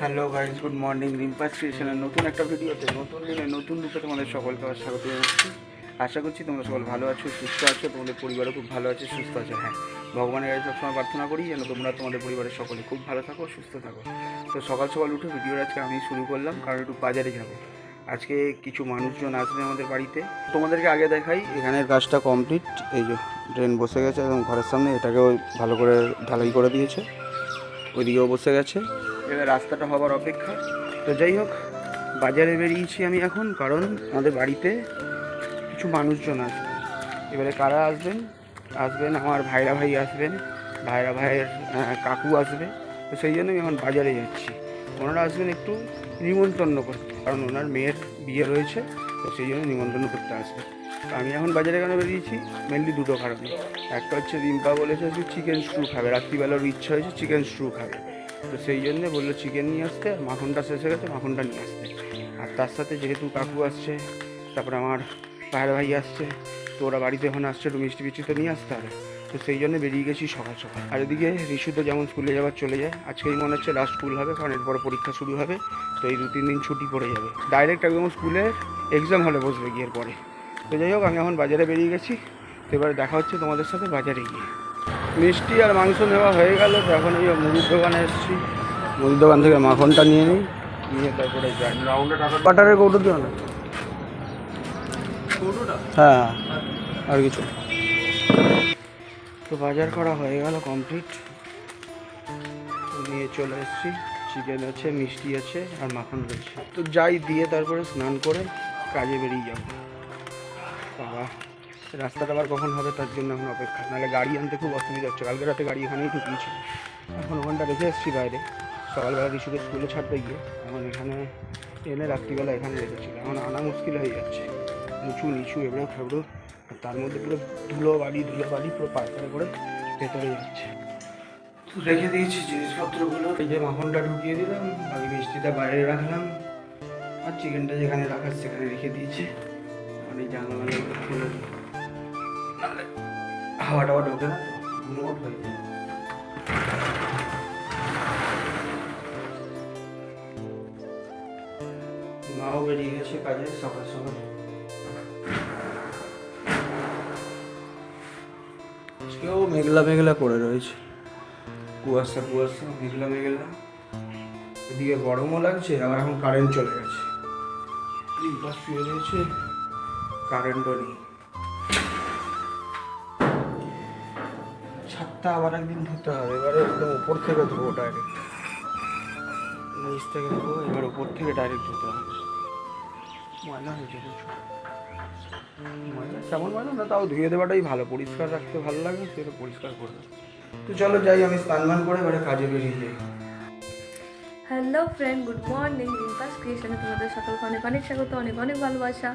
Hello guys good morning. Rimpa's ক্রিয়েশনের নতুন একটা ভিডিওতে, নতুন দিনে নতুন রূপে তোমাদের সকলকে স্বাগত জানাচ্ছি। আশা করছি তোমরা সকল ভালো আছো, সুস্থ আছো, তোমাদের পরিবারও খুব ভালো আছে, সুস্থ আছে। হ্যাঁ ভগবানের কাছে সবসময় প্রার্থনা করি যেন তোমরা তোমাদের পরিবারের সকলে খুব ভালো থাকো, সুস্থ থাকো। তো সকাল সকাল উঠে ভিডিওর আজকে আমি শুরু করলাম, কারণ একটু বাজারে যাব। আজকে কিছু মানুষজন আসবে আমাদের বাড়িতে। তোমাদেরকে আগে দেখাই, এখানের কাজটা কমপ্লিট। এই যে ড্রেন বসে গেছে এবং ঘরের সামনে এটাকেও ভালো করে ঢালাই করে দিয়েছে। ওইদিকেও বসে গেছে। এবার রাস্তাটা হবার অপেক্ষা। তো যাই হোক, বাজারে বেরিয়েছি আমি এখন, কারণ আমাদের বাড়িতে কিছু মানুষজন আসবে। এবারে কারা আসবেন? আসবেন আমার ভাইরা ভাই আসবেন, ভাইরা ভাইয়ের কাকু আসবে। তো সেই জন্য আমি এখন বাজারে যাচ্ছি। ওনারা আসবেন একটু নিমন্ত্রণ করতে, কারণ ওনার মেয়ের বিয়ে রয়েছে, তো সেই জন্য নিমন্ত্রণ করতে আসবে। আমি এখন বাজারে কেন বেরিয়েছি? মেনলি দুটো কারণে। একটা হচ্ছে রিম্পা বলেছে যে চিকেন স্ট্রু খাবে। রাত্রিবেলার ইচ্ছা হয়েছে চিকেন স্ট্রু খাবে। তো সেই জন্যে বলল চিকেন নিয়ে আসতে, মাখনটা শেষ হয়ে গেছে, মাখনটা নিয়ে আসতে। আর তার সাথে যেহেতু কাকু আসছে, তারপরে আমার ভাইয়ের ভাই আসছে, তো ওরা বাড়িতে এখন আসছে, একটু মিষ্টি মিষ্টি তো নিয়ে আসতে হবে। তো সেই জন্য বেরিয়ে গেছি সকাল সকাল। আর এদিকে ঋষু তো যেমন স্কুলে যাবার চলে যায়, আজকেই মনে হচ্ছে লাস্ট স্কুল হবে, কারণ এরপরে পরীক্ষা শুরু হবে, তো এই দু তিন দিন ছুটি পড়ে যাবে। ডাইরেক্ট একদম স্কুলে এক্সাম হলে বসবে গিয়ে পরে তো যাই হোক, আমি এখন বাজারে বেরিয়ে গেছি, তো এবারে দেখা হচ্ছে তোমাদের সাথে বাজারে গিয়ে। মিষ্টি আর মাংস নেওয়া হয়ে গেল এখন এই মুদির দোকানে এসেছি। মুদির দোকান থেকে মাখনটা নিয়ে নিই। নিয়ে তারপরে বাটারের কৌটো দিও না? হ্যাঁ আর কিছু তো বাজার করা হয়ে গেল কমপ্লিট নিয়ে চলে এসেছি। চিকেন আছে, মিষ্টি আছে, আর মাখন রয়েছে। তো যাই, দিয়ে তারপরে স্নান করে কাজে বেরিয়ে যাব। রাস্তাটা আবার কখন হবে তার জন্য এখন অপেক্ষা। নাহলে গাড়ি আনতে খুব অসুবিধা হচ্ছে। কালকে রাতে গাড়ি এখানেই ঢুকিয়েছিল এখন ওখানটা রেখে এসেছি বাইরে। সকালবেলা ঋষুকে স্কুলে ছাড়তে গিয়ে এখন এখানে এনে রাত্রিবেলা এখানে রেখেছিল এখন আনা মুশকিল হয়ে যাচ্ছে। উঁচু, নিচু, এবড়ো, খেবড়ো, আর তার মধ্যে পুরো ধুলো বালি ধুলো বালি পুরো পায়খানা করে ভেতরে যাচ্ছে। রেখে দিয়েছি জিনিসপত্রগুলো। এই যে মাখনটা ঢুকিয়ে দিলাম, বাকি মিষ্টিটা বাইরে রাখলাম। আর চিকেনটা যেখানে রাখার সেখানে রেখে দিয়েছি। আর এই জানলা হাওয়া টাওয়া ঢোকে না তো, মোট হয়ে যায় মাও বেরিয়ে গেছে কাজে সকাল সকাল। আজকেও মেঘলা মেঘলা করে রয়েছে। কুয়াশা কুয়াশা মেঘলা মেঘলা। এদিকে গরমও লাগছে আবার এখন কারেন্ট চলে গেছে। কারেন্টও নেই। ছাদটা আবার একদিন ধুতে হবে। এবারে একদম উপর থেকে ধোবো ডাইরেক্ট নিচ থেকে ধোবো এবার উপর থেকে ডাইরেক্ট ধুতে হবে। ময়লা হয়েছে ময়লা কেমন ময়লা? না, তাও ধুয়ে দেওয়াটাই ভালো। পরিষ্কার রাখতে ভালো লাগে, সেটা পরিষ্কার করবে তো চলো যাই, আমি স্নান করে এবারে কাজে বেরিয়ে যাই। Hello friend good morning Rimpa's ক্রিয়েশনে তোমাদের সকলকে অনেক অনেক স্বাগত, অনেক অনেক ভালোবাসা।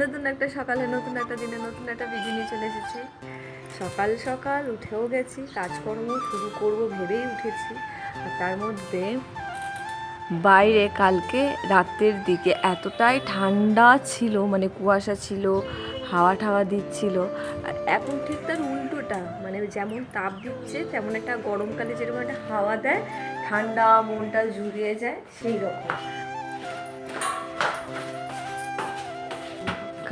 নতুন একটা সকালে, নতুন একটা দিনে, নতুন একটা বিজি নিয়ে চলে এসেছি। সকাল সকাল উঠেও গেছি, কাজকর্ম শুরু করব ভেবেই উঠেছি। আর তার মধ্যে বাইরে কালকে রাতের দিকে এতটাই ঠান্ডা ছিল মানে কুয়াশা ছিল, হাওয়া ঠাওয়া দিচ্ছিল। আর এখন ঠিক তার উল্টোটা মানে যেমন তাপ দিচ্ছে, তেমন একটা গরমকালে যেরকম একটা হাওয়া দেয়, ঠান্ডা মনটা জুড়িয়ে যায় সেই রকম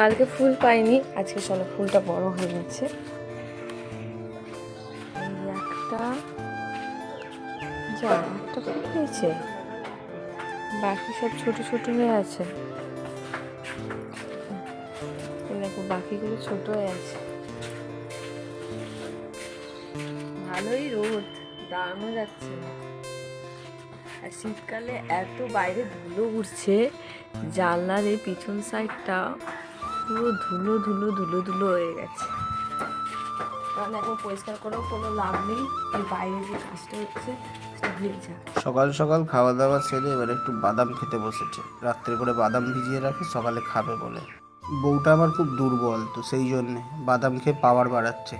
কালকে ফুল পাইনি, আজকে চলো ফুলটা বড় হয়ে গেছে। একটা একটা বাকি সব ছোট ছোট হয়ে আছে। দেখো, বাকিগুলো ছোট হয়ে আছে। ভালোই রোদ, দাঁড়ানো যাচ্ছে আর শীতকালে এত বাইরে ধুলো উঠছে, জানলার এই পিছন সাইডটা পুরো ধুলো ধুলো ধুলো ধুলো হয়ে গেছে। কারণ এখন পরিষ্কার করেও কোনো লাভ নেই, এই বাইরে যে কাজটা হচ্ছে সকাল সকাল খাওয়া দাওয়া সেরে এবার একটু বাদাম খেতে বসেছে। রাত্রে করে বাদাম ভিজিয়ে রাখি, সকালে খাবে বলে। বউটা আমার খুব দুর্বল তো, সেই জন্যে বাদাম খেয়ে পাওয়ার বাড়াচ্ছে।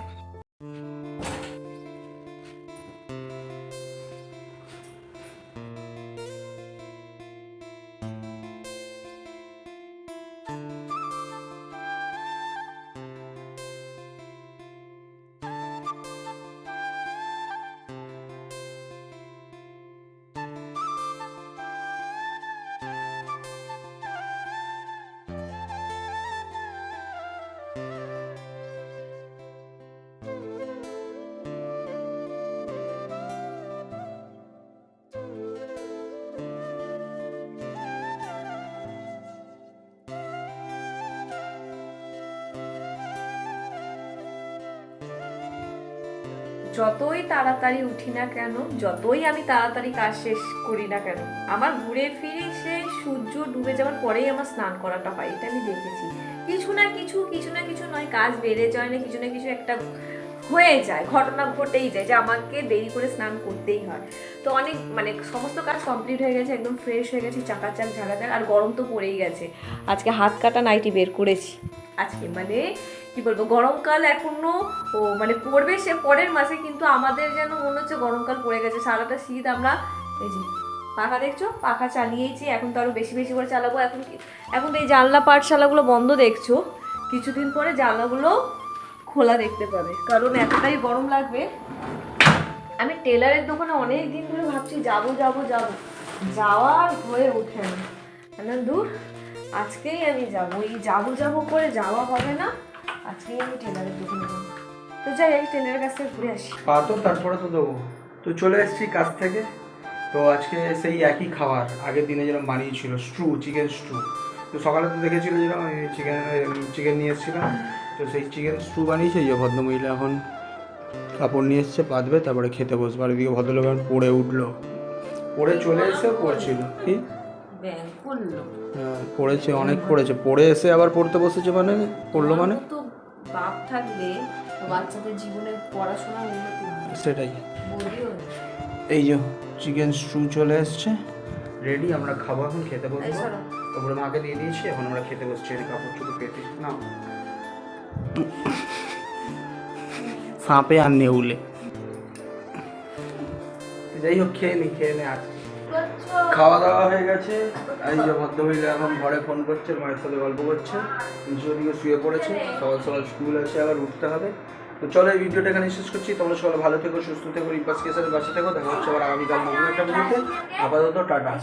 যতই তাড়াতাড়ি উঠি না কেন, যতই আমি তাড়াতাড়ি কাজ শেষ করি না কেন, আমার ঘুরে ফিরে সে সূর্য ডুবে যাওয়ার পরেই আমার স্নান করাটা হয়, এটা আমি দেখেছি। কিছু না কিছু কিছু না কিছু নয়, কাজ বেড়ে যায় না, কিছু না কিছু একটা হয়ে যায়, ঘটনা ঘটেই যায়, যে আমাকে দেরি করে স্নান করতেই হয়। তো অনেক মানে সমস্ত কাজ কমপ্লিট হয়ে গেছে, একদম ফ্রেশ হয়ে গেছে, চাকাচাক ঝাড়াচাক আর গরম তো পড়েই গেছে। আজকে হাত কাটা নাইটি বের করেছি। আজকে মানে কি বলব, গরমকাল এখনও, ও মানে পড়বে সে পরের মাসে, কিন্তু আমাদের যেন মনে হচ্ছে গরমকাল পড়ে গেছে। সারাটা শীত আমরা, এই যে পাখা দেখছ? পাখা চালিয়েছি এখন তো আরও বেশি বেশি করে চালাবো। এখন এখন তো এই জানলা পাঠশালাগুলো বন্ধ দেখছ? কিছুদিন পরে জানলাগুলো খোলা দেখতে পাবে। কারণ এতটাই গরম লাগবে। আমি টেলারের দোকানে অনেক দিন ধরে ভাবছি, যাব যাব যাব। যাওয়ার হয়ে ওঠে না দূর আজকেই আমি যাব। এই যাব যাব করে যাওয়া হবে না। আজকেই আমি টেলারের দোকানে যাব তো যাই আমি টেলারের কাছ থেকে ঘুরে আসি। পা তো তারপরে তো দেবো। তো চলে এসেছি কাজ থেকে। তো আজকে সেই একই খাবার আগের দিনে যেরকম বানিয়েছিল স্ট্রু চিকেন স্ট্রু তো সকালে তো দেখেছিল যেরকম আমি চিকেন চিকেন নিয়ে এসেছিলাম। তো সেই চিকেন স্ট্রু বানিয়েছে এই যে ভদ্রমহিলা এখন কাপড় নিয়ে এসছে পাতবে তারপরে খেতে বসবে। আর এদিকে ভদ্রলোক এখন পড়ে উঠল। পড়ে চলে এসে পড়ছিল। কি? হ্যাঁ, পড়েছে অনেক পড়েছে। পড়ে এসে আবার পড়তে বসেছে মানে? পড়ল মানে? তো বাপ থাকলে বাচ্চাদের জীবনে পড়াশোনা উন্নতি সেটাই। এই যে চিকেন স্ট্রু চলে এসছে। রেডি আমরা খাব এখন খেতে বসবো। তারপরে মাকে দিয়ে দিয়েছি এখন আমরা খেতে বসছি। এই কাপড় চোপড় পেতে না সাপে আর নেউলে। যাই হোক খেয়ে নি খেয়ে নে আসছি। খাওয়া দাওয়া হয়ে গেছে। এই যে ভদ্রমহিলা এখন ঘরে ফোন করছে, মায়ের সাথে গল্প করছে। ওদিকে শুয়ে পড়েছে। সকাল সকাল স্কুল আছে, আবার উঠতে হবে। তো চলো এই ভিডিওটা এখানে শেষ করছি। তোমরা সবাই ভালো থেকো, সুস্থ থেকো রিপাস কেসের বাসা থেকো। দেখা হচ্ছে আবার আগামীকাল নতুন একটা ভিডিওতে আপাতত টাটা।